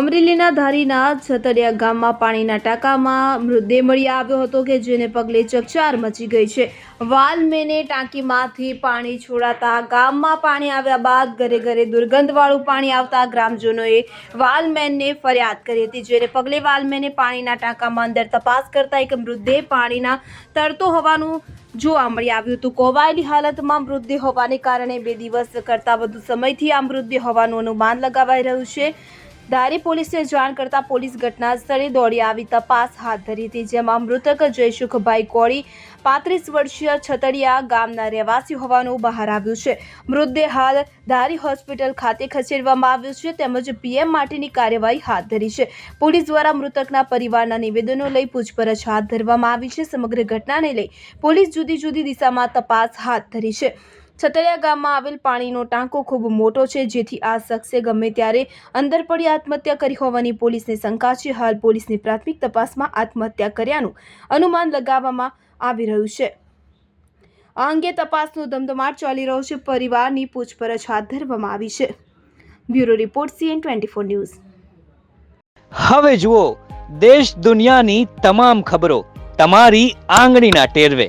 અમરેલીના ધારીના છતડિયા ગામમાં પાણીના ટાંકામાં મૃતદેહ મળી આવ્યો હતો કે જેને પગલે ચકચાર મચી ગઈ છે. વાલમેને ટાંકીમાંથી પાણી છોડાતા ગામમાં પાણી આવ્યા બાદ ઘરે ઘરે દુર્ગંધવાળું પાણી આવતા ગ્રામજનોએ વાલમેનને ફરિયાદ કરી હતી, જેને પગલે વાલમેને પાણીના ટાંકામાં અંદર તપાસ કરતા એક મૃતદેહ પાણીના તરતો હોવાનું જોવા મળી આવ્યું હતું. કોવાયેલી હાલતમાં મૃતદેહ હોવાને કારણે બે દિવસ કરતાં વધુ સમયથી આ મૃતદેહ હોવાનું અનુમાન લગાવાઈ રહ્યું છે. ધારી પોલીસને જાણ કરતા પોલીસ ઘટના સ્થળે દોડી આવી તપાસ હાથ ધરી હતી, જેમાં મૃતક જયસુખભાઈ કોળી, પાંત્રીસ વર્ષીય છતડિયા ગામના રહેવાસી હોવાનું બહાર આવ્યું છે. મૃતદેહ હાલ ધારી હોસ્પિટલ ખાતે ખસેડવામાં આવ્યું છે, તેમજ પીએમ માટેની કાર્યવાહી હાથ ધરી છે. પોલીસ દ્વારા મૃતકના પરિવારના નિવેદનો લઈ પૂછપરછ હાથ ધરવામાં આવી છે. સમગ્ર ઘટનાને લઈ પોલીસ જુદી જુદી દિશામાં તપાસ હાથ ધરી છે. છતડિયા ગામમાં આવેલ પાણીનો ટાંકો ખૂબ મોટો છે, જેથી આ શખ્સે ગમે ત્યારે અંદર પડી આત્મહત્યા કરી હોવાની પોલીસને શંકા છે. હાલ પોલીસની પ્રાથમિક તપાસમાં આત્મહત્યા કર્યાનું અનુમાન લગાવવામાં આવી રહ્યું છે. આ અંગે તપાસનો ધમધમાટ ચાલી રહ્યો છે. પરિવારની પૂછપરછ હાથ ધરવામાં આવી છે. Bureau report CN twenty four news. હવે જુઓ, દેશ દુનિયાની તમામ ખબરો, તમારી આંગળીના ટેરવે.